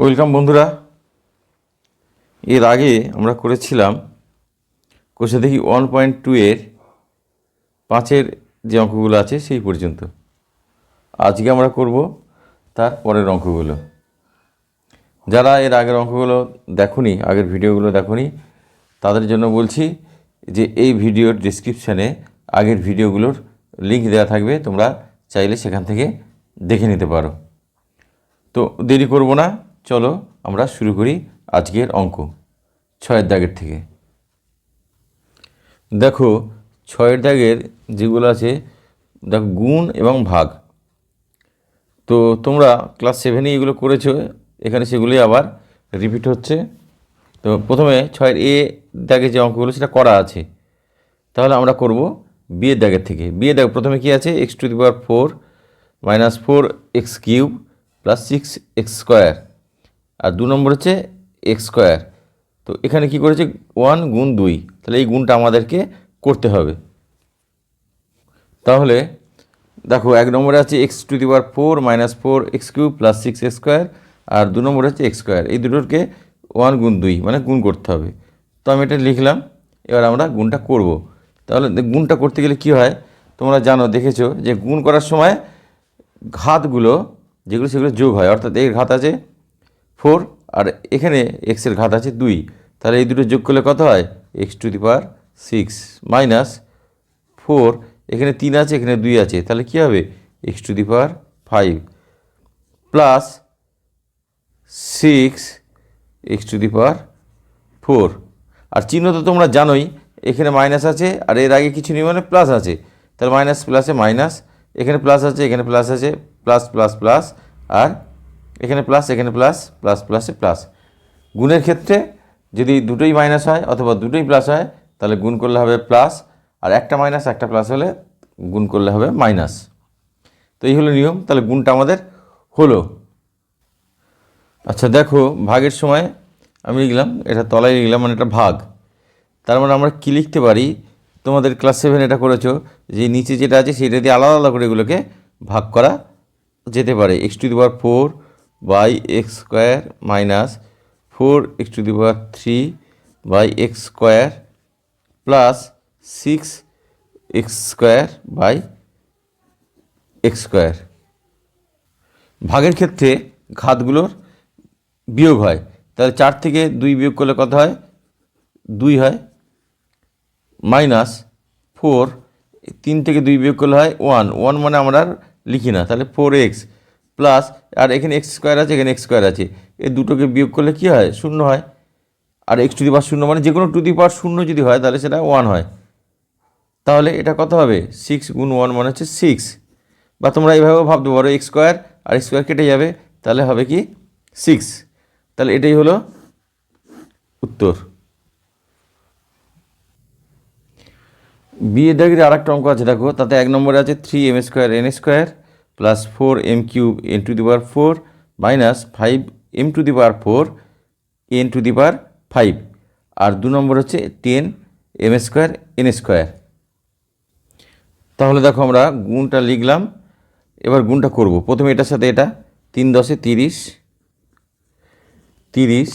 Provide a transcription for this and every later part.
Welcome বন্ধুরা। এর আগে আমরা করেছিলাম কোষে দেখি ওয়ান পয়েন্ট টু এর পাঁচের যে অঙ্কগুলো আছে সেই পর্যন্ত। আজকে আমরা করব তার পরের অঙ্কগুলো। যারা এর আগের অঙ্কগুলো দেখুনি, আগের ভিডিওগুলো দেখুনি, তাদের জন্য বলছি যে এই ভিডিওর ডিসক্রিপশানে আগের ভিডিওগুলোর লিঙ্ক দেওয়া থাকবে, তোমরা চাইলে সেখান থেকে দেখে নিতে পারো। তো দেরি করব না। চলো আমরা শুরু করি আজকের অঙ্ক। ছয়ের দাগের থেকে। দেখো, ছয়ের দাগের যেগুলো আছে, দেখো, গুণ এবং ভাগ। তো তোমরা ক্লাস সেভেনে এগুলো করেছ, এখানে সেগুলি আবার রিপিট হচ্ছে। তো প্রথমে ছয়ের এ দাগে যে অঙ্কগুলো, সেটা করা আছে। তাহলে আমরা করব বিয়ের দাগের থেকে। বিয়ের দাগ প্রথমে কি আছে? X to the power four minus four x cube plus six x square. আর দু নম্বর হচ্ছে এক্স স্কোয়ার। তো এখানে কি করেছে? ওয়ান গুণ দুই। তাহলে এই গুণটা আমাদেরকে করতে হবে। তাহলে দেখো, এক নম্বরে আছে x to the power four minus four x cube plus six x square. আর দু নম্বরে হচ্ছে এক্স স্কোয়ার। এই দুটোকে ওয়ান গুণ দুই মানে গুণ করতে হবে। তো আমি এটা লিখলাম, এবার আমরা গুণটা করব। তাহলে গুণটা করতে গেলে কি হয়? তোমরা জানো, দেখেছ যে গুণ করার সময় ঘাতগুলো যেগুলো সেগুলো যোগ হয়। অর্থাৎ এর ঘাত আছে ফোর আর এখানে এক্সের ঘাত আছে দুই। তাহলে এই দুটো যোগ করলে কত হয়? X to the power six minus four এখানে তিন আছে, এখানে দুই আছে। তাহলে কী হবে? X to the power five plus six x to the power four আর চিহ্ন তো তোমরা জানোই, এখানে মাইনাস আছে আর এর আগে কিছু নেই মানে প্লাস আছে। তাহলে মাইনাস প্লাসে মাইনাস এখানে প্লাস আছে, এখানে প্লাস আছে প্লাস প্লাস প্লাস আর এখানে প্লাস এখানে প্লাস প্লাস প্লাসে প্লাস গুণের ক্ষেত্রে যদি দুটোই মাইনাস হয় অথবা দুটোই প্লাস হয়, তাহলে গুণ করলে হবে প্লাস আর একটা মাইনাস একটা প্লাস হলে গুণ করলে হবে মাইনাস তো এই হলো নিয়ম, তাহলে গুণটা আমাদের হলো। আচ্ছা দেখো, ভাগের সময় আমি লিখলাম, এটা তলায় লিখলাম মানে এটা ভাগ। তার মানে আমরা কী লিখতে পারি? তোমাদের ক্লাস সেভেন এটা করেছ, যে নিচে যেটা আছে সেটা দিয়ে আলাদা আলাদা করে এগুলোকে ভাগ করা যেতে পারে। X to the power four by x square minus four x to the power three by x square plus six x square by x square. ভাগের ক্ষেত্রে ঘাতগুলোর বিয়োগ হয়। তাহলে চার থেকে দুই বিয়োগ করলে কত হয়? দুই হয়। মাইনাস ফোর, তিন থেকে দুই বিয়োগ করলে হয় ওয়ান। ওয়ান মানে আমরা লিখি না। তাহলে ফোর এক্স প্লাস আর এখানে এক্স স্কোয়ার আছে, এখানে এক্স স্কোয়ার আছে। এই দুটোকে বিয়োগ করলে কী হয়? শূন্য হয়। আর এক্স টু দি পাওয়ার শূন্য মানে যে কোনো টু দি পাওয়ার শূন্য যদি হয়, তাহলে সেটা ওয়ান হয়। তাহলে এটা কত হবে? সিক্স গুণ ওয়ান মানে হচ্ছে সিক্স। বা তোমরা এইভাবেও ভাবতে পারো, এক্স স্কোয়ার আর এক্স স্কোয়ার কেটে যাবে, তাহলে হবে কি? সিক্স। তাহলে এটাই হলো উত্তর। বিয়ে দাগের আর একটা অঙ্ক আছে, দেখো। তাতে এক নম্বরে আছে three m square n square plus four m cube n to the power four minus five m to the power four n to the power five আর দু নম্বর হচ্ছে ten m square n square তাহলে দেখো আমরা গুণটা লিখলাম। এবার গুণটা করব। প্রথমে এটার সাথে এটা তিন দশে তিরিশ তিরিশ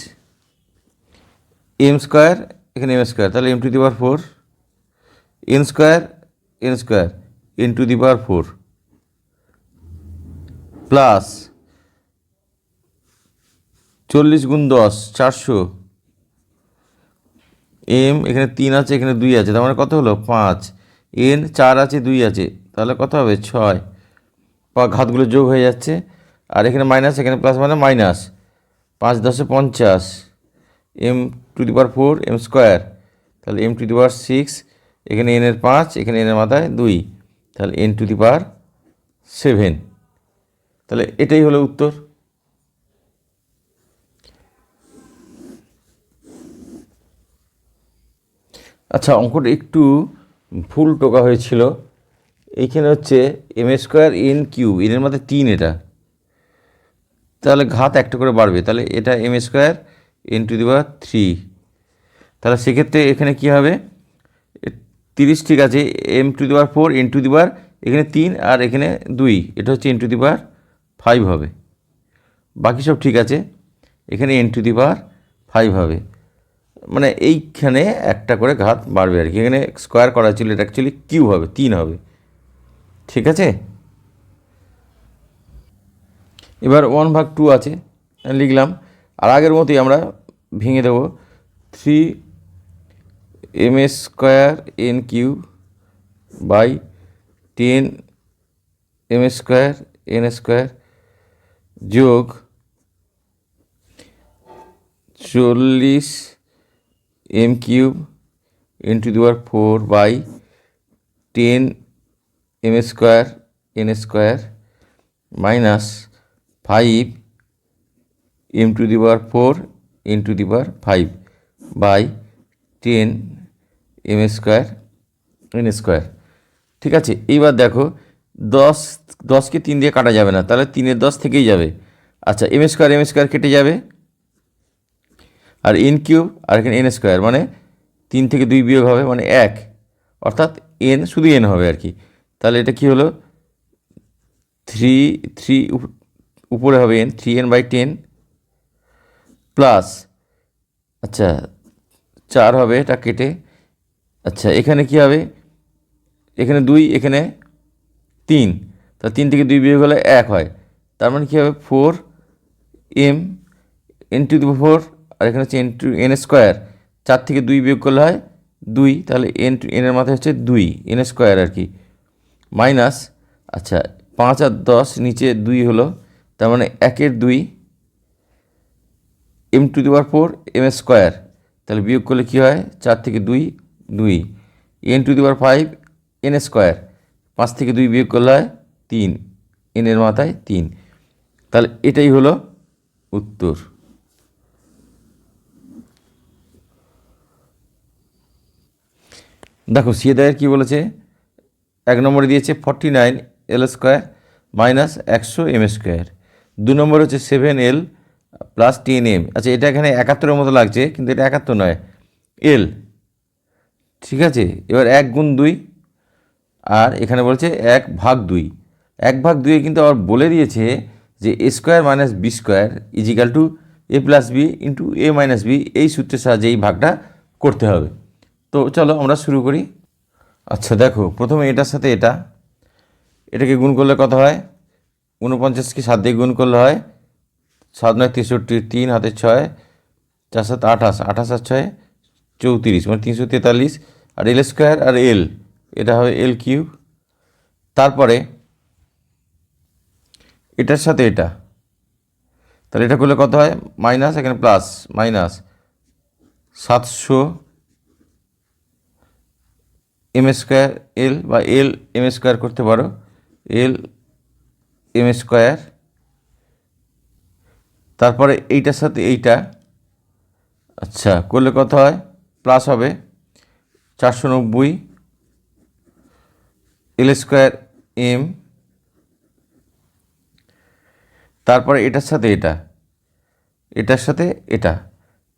এম স্কোয়ার এখানে এম স্কোয়ার তাহলে m to the power four n square n square n to the power four plus চল্লিশ গুণ দশ, চারশো। এম, এখানে তিন আছে, এখানে দুই আছে, তার মানে কত হলো? পাঁচ। এন, চার আছে, দুই আছে, তাহলে কত হবে? ছয়। পা, ঘাতগুলো যোগ হয়ে যাচ্ছে। আর এখানে মাইনাস, এখানে প্লাস মানে মাইনাস। পাঁচ দশে পঞ্চাশ। M to the power four, m square. তাহলে m to the power six, এখানে এনের পাঁচ, এখানে এনের মাথায় দুই। তাহলে n to the power seven. তাহলে এটাই হলো উত্তর। আচ্ছা অঙ্কটা একটু ফুল টোকা হয়েছিল। এইখানে হচ্ছে এম স্কোয়ার এন কিউব এনের মধ্যে তিন এটা। তাহলে ঘাত একটা করে বাড়বে, তাহলে এটা m square n to the three তাহলে সেক্ষেত্রে এখানে কী হবে? তিরিশ ঠিক আছে m to the power four n to the এখানে তিন আর এখানে দুই, এটা হচ্ছে এন টু দি ফাইভ হবে। বাকি সব ঠিক আছে। এখানে n to the power five হবে। মানে এইখানে একটা করে ঘাত বাড়বে আর কি। এখানে স্কোয়ার করা ছিল, এটা অ্যাকচুয়ালি কিউ হবে, তিন হবে। ঠিক আছে? এবার ওয়ান ভাগ টু আছে লিখলাম। আর আগের মতোই আমরা ভেঙে দেব। Three m s square n q by ten m s square n square যোগ চল্লিশ m cube into power four by ten m square n square minus five m to the four into the power five by ten m square n square ঠিক আছে? এইবার দেখো দশ, দশকে তিন দিয়ে কাটা যাবে না, তাহলে তিনের দশ থেকেই যাবে। আচ্ছা এম স্কোয়ার এম স্কোয়ার কেটে যাবে। আর এন কিউব আর এখানে এন স্কোয়ার মানে তিন থেকে দুই বিয়োগ হবে মানে এক। অর্থাৎ এন শুধু এন হবে আর কি। তাহলে এটা কি হলো? থ্রি থ্রি উপরে হবে n three n by ten plus আচ্ছা চার হবে এটা কেটে। আচ্ছা এখানে কি হবে? এখানে দুই, এখানে তিন। তা তিন থেকে দুই বিয়োগ হলে এক হয়। তার মানে কী হবে? Four m n to four আর এখানে হচ্ছে এন টু এন স্কোয়ার চার থেকে দুই বিয়োগ করলে হয় দুই, তাহলে এন টু এনের মাথায় হচ্ছে দুই এন স্কোয়ার আর কি। মাইনাস আচ্ছা পাঁচ আর দশ নিচে দুই হলো, তার মানে একের দুই M to the four M square তাহলে বিয়োগ করলে কী হয়? চার থেকে দুই দুই। N to the five N square পাঁচ থেকে দুই বিয়োগ করলে হয় তিন। এনের মাথায় তিন। তাহলে এটাই হলো উত্তর। দেখো সিয়েদায়ের কী বলেছে? এক নম্বরে দিয়েছে forty nine L square minus একশো এম স্কোয়ার। দু নম্বর হচ্ছে seven L plus ten M. আচ্ছা এটা এখানে একাত্তরের মতো লাগছে, কিন্তু এটা একাত্তর নয়, এল। ঠিক আছে? এবার এক গুণ দুই আর এখানে বলছে এক ভাগ দুই। এক ভাগ দুইয়ে কিন্তু আবার বলে দিয়েছে যে A square minus B square equal to A plus B into A minus B এই সূত্রের সাহায্যে এই ভাগটা করতে হবে। তো চলো আমরা শুরু করি। আচ্ছা দেখো, প্রথমে এটার সাথে এটা। এটাকে গুণ করলে কত হয়? ঊনপঞ্চাশকে সাত দিয়ে গুণ করলে হয় সাত নয় তেষট্টি, তিন হাতে ছয়, চার সাত আঠাশ আঠাশ আর ছয় চৌত্রিশ মানে তিনশো তেতাল্লিশ। আর এল স্কোয়ার আর এল এটা হবে এল কিউব তারপরে এটার সাথে এটা। তাহলে এটা করলে কত হয়? মাইনাস, এখানে প্লাস মাইনাস সাতশো এম স্কোয়ার এল বা এল এম স্কোয়ার করতে পারো। এল এম স্কোয়ার তারপরে এইটার সাথে এইটা। আচ্ছা করলে কত হয়? প্লাস হবে চারশো নব্বই। এল স্কোয়ার এম, তারপরে এটার সাথে এটা, এটার সাথে এটা,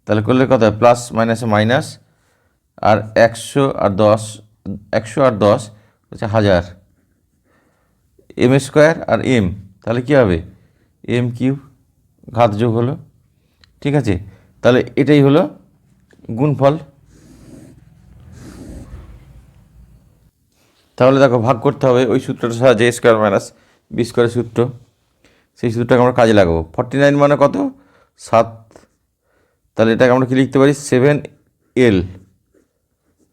তাহলে করলে কত প্লাস, মাইনাসে, মাইনাস, আর একশো আর দশ, একশো আর দশ হচ্ছে হাজার। এম স্কোয়ার আর এম, তাহলে কী হবে? এম কিউব ঘাত যোগ হলো। ঠিক আছে? তাহলে এটাই হলো গুণফল। তাহলে দেখো ভাগ করতে হবে, ওই সূত্রটা সাহায্যে স্কোয়ার মাইনাস বি স্কোয়ারের সূত্র, সেই সূত্রটাকে আমরা কাজে লাগাবো। ফর্টি নাইন মানে কত? সাত। তাহলে এটাকে আমরা কী লিখতে পারি? সেভেন এল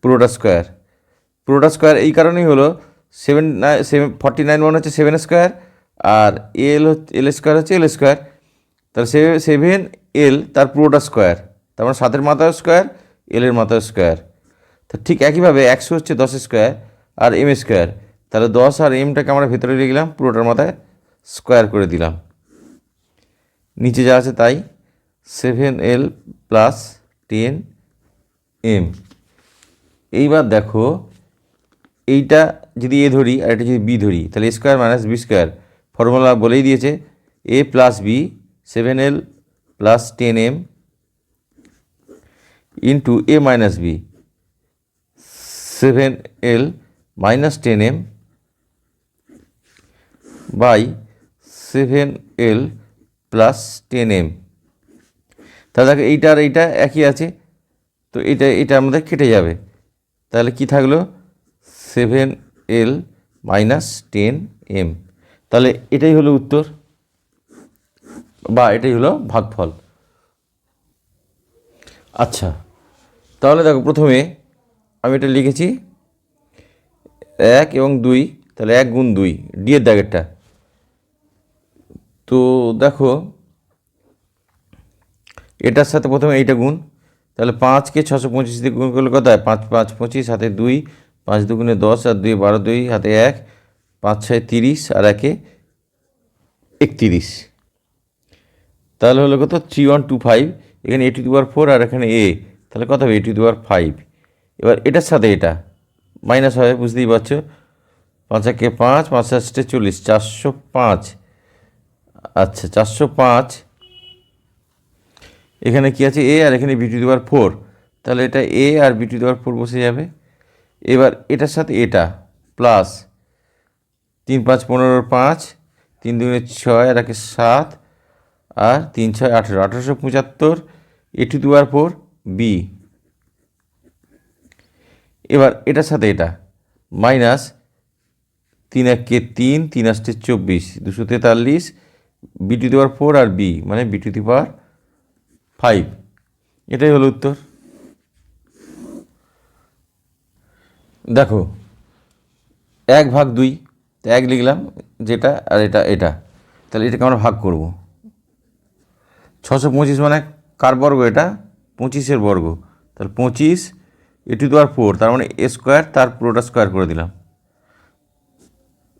পুরোটা স্কোয়ার পুরোটা স্কোয়ার এই কারণেই হলো সেভেন সেভেন ফর্টি নাইন মানে হচ্ছে সেভেন স্কোয়ার আর এল হচ্ছে এল স্কোয়ার হচ্ছে এল স্কোয়ার তাহলে সেভেন এল তার পুরোটা স্কোয়ার তার মানে সাতের মাথায় স্কোয়ার এলের মাথায় স্কোয়ার তো ঠিক একইভাবে একশো হচ্ছে দশ স্কোয়ার আর এম স্কোয়ার তাহলে দশ আর এমটাকে আমরা ভেতরে লিখলাম পুরোটার মাথায় স্কোয়ার করে দিলাম। নিচে যা আছে তাই seven L plus ten M এইবার দেখো, এইটা যদি এ ধরি আর এটা যদি বি ধরি, তাহলে square minus B square formula বলেই দিয়েছে A plus B seven L plus ten M into A minus B seven L minus ten M by seven L plus ten M. তাহলে দেখো এইটা আর এইটা একই আছে, তো এটা এটা আমাদের কেটে যাবে। তাহলে কি থাকল? Seven L minus ten M. তাহলে এটাই হলো উত্তর, বা এটাই হলো ভাগফল। আচ্ছা তাহলে দেখো প্রথমে আমি এটা লিখেছি এক এবং দুই, তাহলে এক গুণ দুই ডি এর দাগেরটা। তো দেখো, এটার সাথে প্রথমে এইটা গুণ, তাহলে পাঁচকে ছশো পঁচিশ দিয়ে গুণ করলে কত হয়? পাঁচ পাঁচ, পঁচিশ, হাতে দুই, পাঁচ দুগুণে দশ, আর দুই বারো, দুই, হাতে এক, পাঁচ, ছয়, তিরিশ, আর একে একতিরিশ। তাহলে হলো কত? থ্রি ওয়ান টু ফাইভ এখানে এ টু দুয়ার ফোর আর এখানে এ তাহলে কত হবে? এ টু দুয়ার ফাইভ এবার এটার সাথে এটা মাইনাস হবে, বুঝতেই পারছ? পাঁচ একে পাঁচ পাঁচ আসতে চল্লিশ, চারশো পাঁচ। আচ্ছা চারশো পাঁচ। এখানে কি আছে? এ আর এখানে বি টু দেওয়ার ফোর তাহলে এটা A R B to the power four বসে যাবে। এবার এটার সাথে এটা প্লাস তিন পাঁচ পনেরোর পাঁচ, তিন দুগুণে ছয় আর একে সাত, আর তিন ছয় আঠেরো। আঠেরোশো পঁচাত্তর A to the power four B এবার এটার সাথে এটা। মাইনাস তিন এককে তিন তিন আসতে চব্বিশ, দুশো তেতাল্লিশ B to the power four R B মানে B to the power five. এটাই হলো উত্তর। দেখো, এক ভাগ দুই এক লিখলাম যেটা আর এটা এটা। তাহলে এটাকে আমরা ভাগ করব। ছশো পঁচিশ মানে কার বর্গ এটা? পঁচিশের বর্গ। তাহলে পঁচিশ এটি তো আর ফোর তার মানে এ স্কোয়ার তার পুরোটা স্কোয়ার করে দিলাম।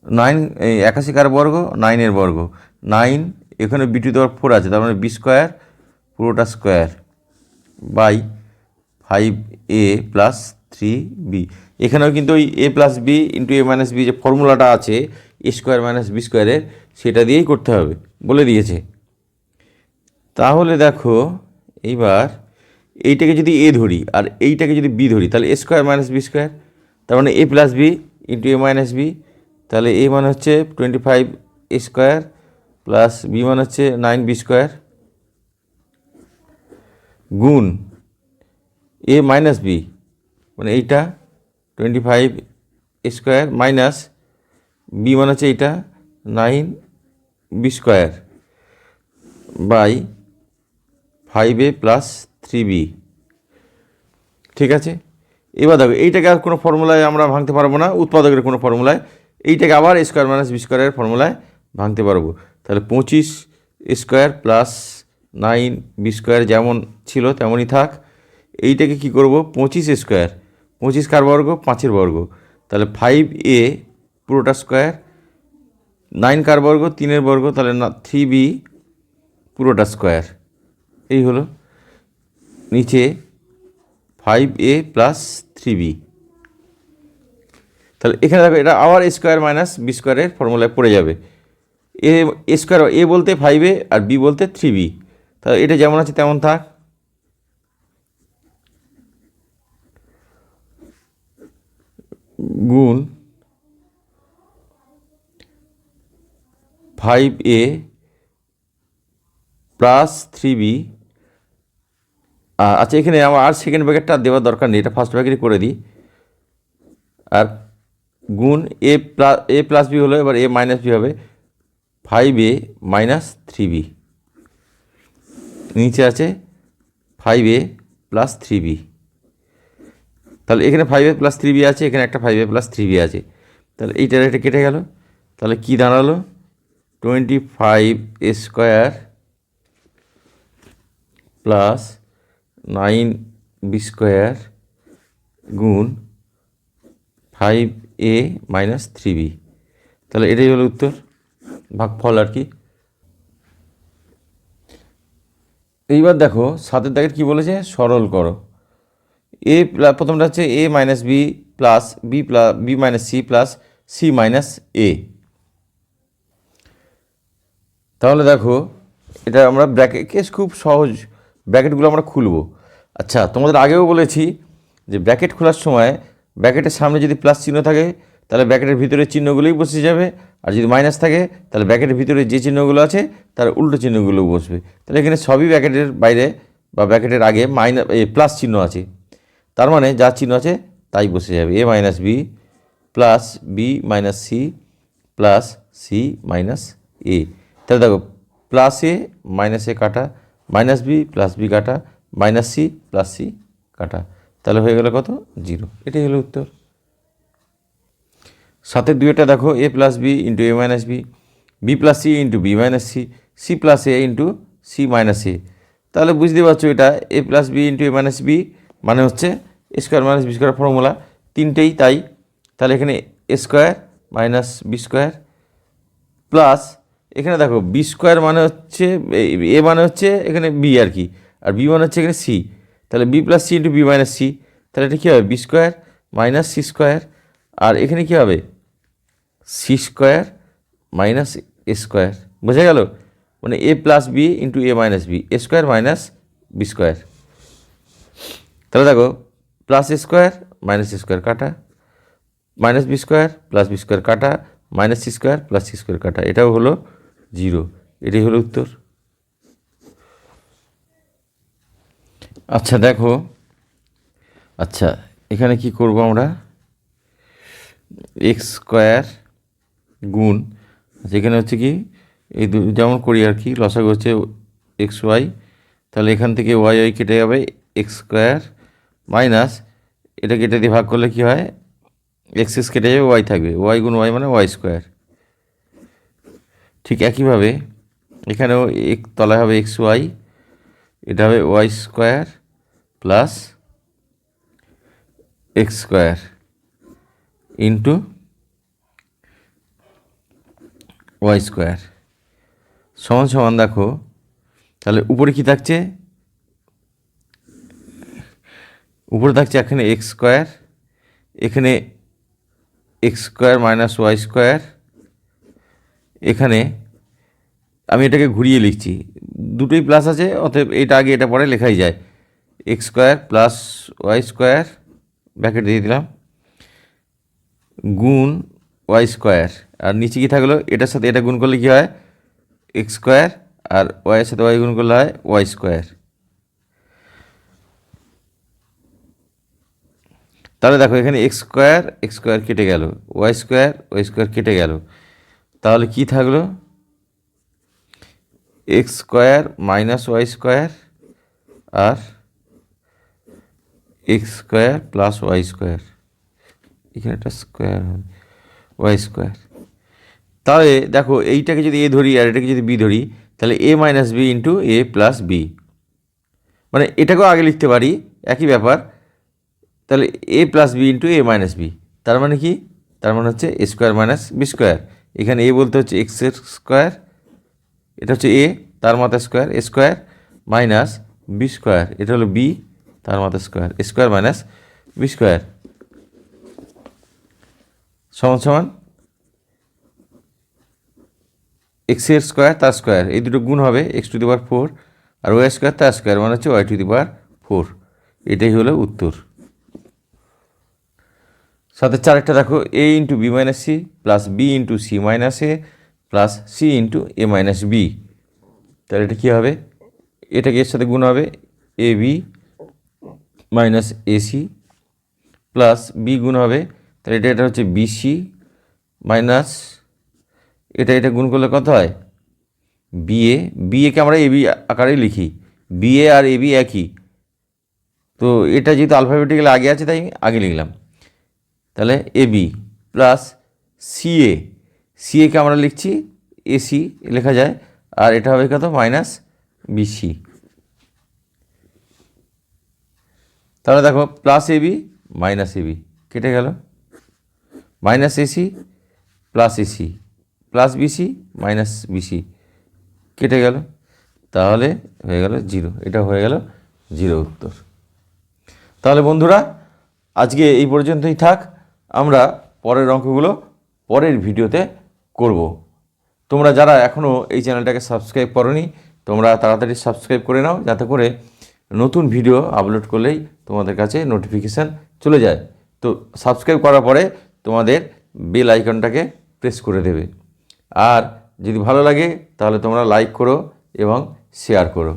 নাইন এই একাশি কার বর্গ? নাইনের বর্গ। নাইন এখানে বিটি দেওয়ার ফোর আছে, তার মানে বি স্কোয়ার পুরোটা square by five A plus three B এখানেও কিন্তু ওই A plus B into A minus B যে ফর্মুলাটা আছে এ স্কোয়ার মাইনাস বি স্কোয়ারের সেটা দিয়েই করতে হবে, বলে দিয়েছে। তাহলে দেখো, এইবার এইটাকে যদি এ ধরি আর এইটাকে যদি বি ধরি, তাহলে A square minus B square, তার মানে A plus B into A minus B তাহলে এ মানে হচ্ছে twenty five A square plus B মানে হচ্ছে নাইন বি স্কোয়ার গুণ এ মাইনাস বি মানে এইটা twenty five A square minus B মানে হচ্ছে এইটা nine B square by five A plus three B. ঠিক আছে? এবার দেখো, এইটাকে আর কোনো ফর্মুলায় আমরা ভাঙতে পারব না, উৎপাদকের কোনো ফর্মুলায়। এইটাকে আবার স্কোয়ার মাইনাস বি স্কোয়ারের ফর্মুলায় ভাঙতে পারব। তাহলে পঁচিশ square plus nine B square যেমন ছিল, তেমনই থাক। এইটাকে কি করব? পঁচিশ স্কোয়ার পঁচিশ কার বর্গ? পাঁচের বর্গ। তাহলে ফাইভ এ পুরোটা স্কোয়ার নাইন কার বর্গ? তিনের বর্গ। তাহলে না থ্রি বি পুরোটা স্কোয়ার এই হলো। নিচে five A plus three B তাহলে এখানে দেখো, এটা আবার স্কোয়ার মাইনাস বি স্কোয়ারের ফর্মুলায় পড়ে যাবে। এ স্কোয়ার এ বলতে ফাইভ এ আর বি বলতে থ্রি বি তাহলে এটা যেমন আছে তেমন থাক। গুণ five A plus three B আচ্ছা এখানে আমার আর সেকেন্ড ব্র্যাকেটটা দেওয়ার দরকার নেই, এটা ফার্স্ট ব্র্যাকেটই করে দিই। আর গুণ A plus A plus B হলো, এবার এ মাইনাস বি হবে। Five A minus three B নিচে আছে five A plus three B তাহলে এখানে five A plus three B আছে, এখানে একটা five A plus three B আছে। তাহলে এইটার এটা কেটে গেল। তাহলে কী দাঁড়াল? Twenty five square plus nine B square গুণ five A minus three B. তাহলে এটাই হলো উত্তর, ভাগফল আর কি। এইবার দেখো, সাতের দাগের কী বলেছে? সরল করো। এ প্রথমটা হচ্ছে A minus B plus B plus B minus C plus C minus A. তাহলে দেখো, এটা আমরা ব্র্যাকেট কেস খুব সহজ ব্র্যাকেটগুলো আমরা খুলবো। আচ্ছা তোমাদের আগেও বলেছি যে ব্র্যাকেট খোলার সময় ব্র্যাকেটের সামনে যদি প্লাস চিহ্ন থাকে, তাহলে ব্র্যাকেটের ভিতরে চিহ্নগুলোই বসে যাবে। আর যদি মাইনাস থাকে, তাহলে ব্র্যাকেটের ভিতরে যে চিহ্নগুলো আছে, তার উল্টো চিহ্নগুলো বসবে। তাহলে এখানে সবই ব্র্যাকেটের বাইরে বা ব্র্যাকেটের আগে মাইনাস প্লাস চিহ্ন আছে। তার মানে যা চিহ্ন আছে, তাই বসে যাবে। A minus B plus B minus C plus C minus A. তাহলে দেখো, প্লাস এ মাইনাস এ কাটা মাইনাস বি প্লাস বি কাটা, মাইনাস সি প্লাস সি কাটা। তাহলে হয়ে গেল কত? জিরো। এটাই হলো উত্তর। সাতের দুইটা দেখো, A plus B into A minus B B plus C into B minus C C plus A into C minus A. তাহলে বুঝতে পারছ এটা, A plus B into A minus B মানে হচ্ছে A square minus B square formula. তিনটেই তাই। তাহলে এখানে A square minus B square plus এখানে দেখো বি স্কোয়ার মানে হচ্ছে এ মানে হচ্ছে এখানে বি আর কি, আর বি মানে হচ্ছে এখানে সি তাহলে B plus C into B minus C তাহলে এটা কী হবে? B square minus C square আর এখানে কী হবে? C square minus A square বোঝা গেল? মানে A plus B into A minus B A square minus B square তাহলে দেখো plus A square minus A square কাটা minus B square plus B square কাটা minus C square plus C square কাটা, এটাও হলো জিরো। এটাই হলো উত্তর। আচ্ছা দেখো। আচ্ছা এখানে কি করব আমরা? এক্স স্কোয়ার গুণ, যেখানে হচ্ছে কি, এই যেমন করি আর কি, লসাগু হচ্ছে এক্স ওয়াই, তাহলে এখান থেকে ওয়াই ওয়াই কেটে যাবে এক্স স্কোয়ার মাইনাস, এটা কেটে দিয়ে ভাগ করলে কি হয়? এক্স এক্স কেটে যাবে, ওয়াই থাকবে। ওয়াই গুণ ওয়াই মানে ওয়াই স্কোয়ার। ঠিক একইভাবে এখানেও এক তলায় হবে এক্স ওয়াই এটা হবে Y square plus X square into Y square সমান সমান দেখো, তাহলে উপরে কি থাকছে? উপরে থাকছে এখানে এক্স স্কোয়ার এখানে X square minus Y square এখানে আমি এটাকে ঘুরিয়ে লিখছি। দুটোই প্লাস আছে, অতএব এটা আগে এটা পরে লেখাই যায়। X square plus Y square bracket দিয়ে দিলাম, গুণ ওয়াই স্কোয়ার আর নিচে কী থাকল? এটার সাথে এটা গুণ করলে কী হয়? এক্স স্কোয়ার আর ওয়াইয়ের সাথে ওয়াই গুণ করলে হয় ওয়াই স্কোয়ার তাহলে দেখো এখানে এক্স স্কোয়ার এক্স স্কোয়ার কেটে গেল ওয়াই স্কোয়ার ওয়াই স্কোয়ার কেটে গেল। তাহলে কি থাকল? X square minus Y square আর X square plus Y square এখানে একটা স্কোয়ার হবে। ওয়াই স্কোয়ার তাহলে দেখো, এইটাকে যদি এ ধরি আর এটাকে যদি বি ধরি, তাহলে A minus B into A plus B মানে এটাকেও আগে লিখতে পারি, একই ব্যাপার। তাহলে A plus B into A minus B তার মানে কি? তার মানে হচ্ছে A square minus B square এখানে এ বলতে হচ্ছে এক্স স্কোয়ার এটা হচ্ছে এ তার মাথা square A square minus B square এটা হলো বি তার মাথা square square minus B square সমান সমান এক্সের স্কোয়ার তার স্কোয়ার এই দুটো গুণ হবে X to the power four R Y square তার স্কোয়ার মানে হচ্ছে Y to the power four এটাই হলো উত্তর। সাথে চারেরটা দেখো A into B minus C plus B into C minus A plus C into A minus B তাহলে এটা কী হবে? এটাকে এর সাথে গুণ হবে A B minus AC plus B গুণ হবে, তাহলে এটা এটা হচ্ছে বিসি মাইনাস এটা এটা গুণ করলে কত হয়? বি এ বিএ বিএকে আমরা এবি আকারেই লিখি। বিএ আর এবি একই। তো এটা যেহেতু আলফাবেটিক্যালি আগে আছে, তাই আগে লিখলাম। তাহলে এবি প্লাস সিএ সিএকে আমরা লিখছি এসি লেখা যায়। আর এটা হবে কত? মাইনাস বিসি তাহলে দেখো, প্লাস এবি মাইনাস এবি কেটে গেল। Minus AC plus AC plus BC minus BC কেটে গেল। তাহলে হয়ে গেল জিরো। এটা হয়ে গেল জিরো উত্তর। তাহলে বন্ধুরা, আজকে এই পর্যন্তই থাক। আমরা পরের অঙ্কগুলো পরের ভিডিওতে করব। তোমরা যারা এখনও এই চ্যানেলটাকে সাবস্ক্রাইব করনি, তোমরা তাড়াতাড়ি সাবস্ক্রাইব করে নাও, যাতে করে নতুন ভিডিও আপলোড করলেই তোমাদের কাছে নোটিফিকেশান চলে যায়। তো সাবস্ক্রাইব করার পরে তোমাদের বেল আইকনটাকে প্রেস করে দেবে। আর যদি ভালো লাগে, তাহলে তোমরা লাইক করো এবং শেয়ার করো।